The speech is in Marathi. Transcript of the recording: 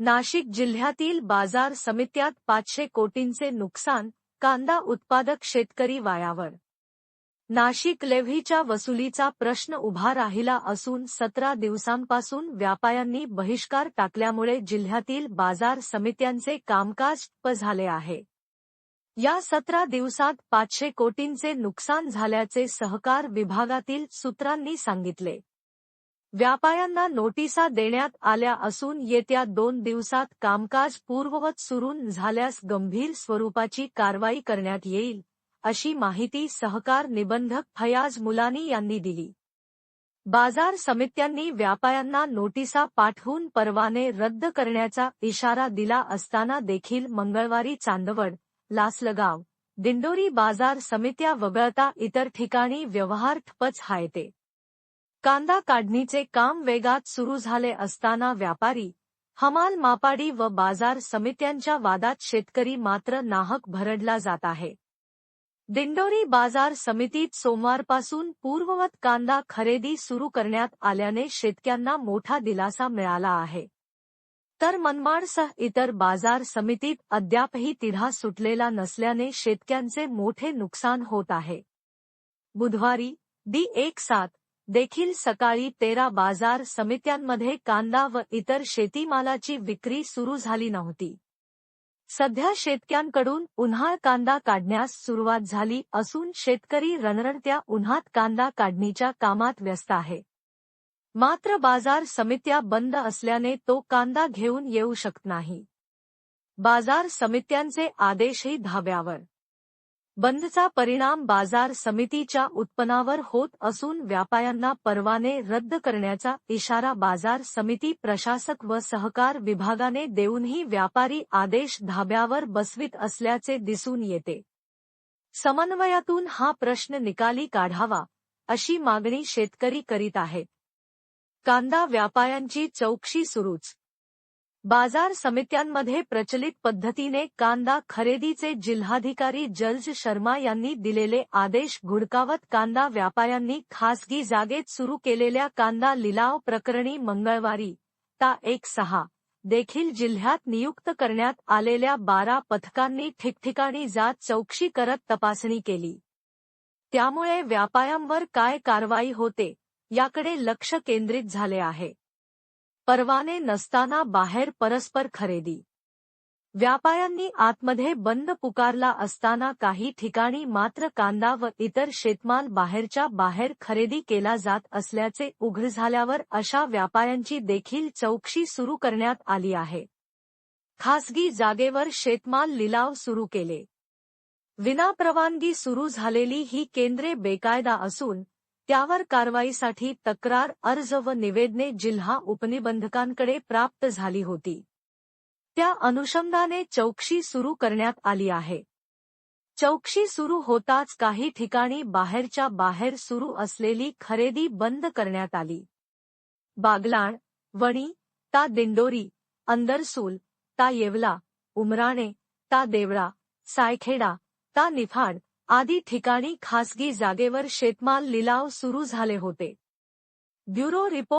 नाशिक जिल्ह्यातील बाजार समित्यात पाचशे कोटींचे नुकसान कांदा उत्पादक शेतकरी वायावर. नाशिक लेव्हीच्या वसुलीचा प्रश्न उभा राहिला असून सतरा दिवसांपासून व्यापाऱ्यांनी बहिष्कार टाकल्यामुळे जिल्ह्यातील बाजार समित्यांचे कामकाज प झाले आहे. या सतरा दिवसात पाचशे कोटींचे नुकसान झाल्याचे सहकार विभागातील सूत्रांनी सांगितले. व्यापाऱ्यांना नोटिसा देण्यात आल्या असून येत्या दोन दिवसात कामकाज पूर्ववत सुरू झाल्यास गंभीर स्वरूपाची कारवाई करण्यात येईल अशी माहिती सहकार निबंधक फयाज मुलानी यांनी दिली. बाजार समित्यांनी व्यापाऱ्यांना नोटिसा पाठवून परवाने रद्द करण्याचा इशारा दिला असताना देखील मंगळवारी चांदवड लासलगाव दिंडोरी बाजार समित्या वगळता इतर ठिकाणी व्यवहार ठपच हायते. कांदा काढणीचे काम वेगात सुरू झाले असताना व्यापारी, हमाल मापाडी व बाज़ार समित्यांच्या वादात शेतकरी मात्र नाहक भरडला जात आहे. दिंडोरी बाज़ार समितीत सोमवारपासून पूर्ववत कांदा खरेदी सुरू करण्यात आल्याने शेतकऱ्यांना मोठा दिलासा मिळाला आहे. तर मनमाडसह इतर बाज़ार समितीत अद्यापही तिढा सुटलेला नसल्याने शेतकऱ्यांचे मोठे नुकसान होत आहे. बुधवारी, डी एक सात देखील सकाळी तेरा बाज़ार समित्यांमध्ये कांदा व इतर शेतीमालाची विक्री सुरू झाली नव्हती. सध्या शेतकऱ्यांकडून उन्हाळ कांदा काढण्यास सुरुवात झाली असून शेतकरी रणरणत्या उन्हात कांदा काढणीच्या कामात व्यस्त आहे. मात्र बाज़ार समित्या बंद असल्याने तो कांदा घेऊन येऊ शकत नाही. बाज़ार समित्यांचे आदेशही धाब्यावर बंदचा परिणाम बाजार समितीच्या उत्पन्नावर होत असून व्यापाऱ्यांना परवाने रद्द करण्याचा इशारा बाजार समिती प्रशासक व सहकार विभागाने देऊनही व्यापारी आदेश धाब्यावर बसवित असल्याचे दिसून येते. समन्वयातून हा प्रश्न निकाली काढावा अशी मागणी शेतकरी करीत आहेत. कांदा व्यापाऱ्यांची चौकशी सुरूच. बाजार समित्यांमध्ये प्रचलित पद्धतीने कांदा खरेदीचे जिल्हाधिकारी जल्ज शर्मा यांनी दिलेले आदेश घुडकावत कांदा व्यापाऱ्यांनी खासगी जागेत सुरू केलेल्या कांदा लिलाव प्रकरणी मंगळवारी ता एक सहा देखील जिल्ह्यात नियुक्त करण्यात आलेल्या बारा पथकांनी ठिकठिकाणी जात चौकशी करत तपासणी केली. त्यामुळे व्यापाऱ्यांवर काय कारवाई होते याकडे लक्ष केंद्रित झाले आहे. परवाने नसताना बाहेर परस्पर खरेदी. व्यापाऱ्यांनी आतमध्ये बंद पुकारला असताना काही ठिकाणी मात्र कांदा व इतर शेतमाल बाहेरच्या बाहेर खरेदी केला जात असल्याचे उघड झाल्यावर अशा व्यापाऱ्यांची देखील चौकशी सुरू करण्यात आली आहे. खासगी जागेवर शेतमाल लिलाव सुरू केले. विनाप्रवानगी सुरू झालेली ही केंद्रे बेकायदा असून त्यावर कारवाईसाठी तक्रार अर्ज व निवेदने जिल्हा उपनिबंधकांकडे प्राप्त झाली होती. त्या अनुषंगाने चौकशी सुरू करण्यात आली आहे. चौकशी सुरू होताच काही ठिकाणी बाहेरच्या बाहेर सुरू असलेली खरेदी बंद करण्यात आली. बागलाण वणी ता दिंडोरी अंदरसूल ता येवला उमराणे ता देवळा सायखेडा ता निफाड आदी ठिकाणी खासगी जागेवर शेतमाल लिलाव सुरू झाले होते. Bureau report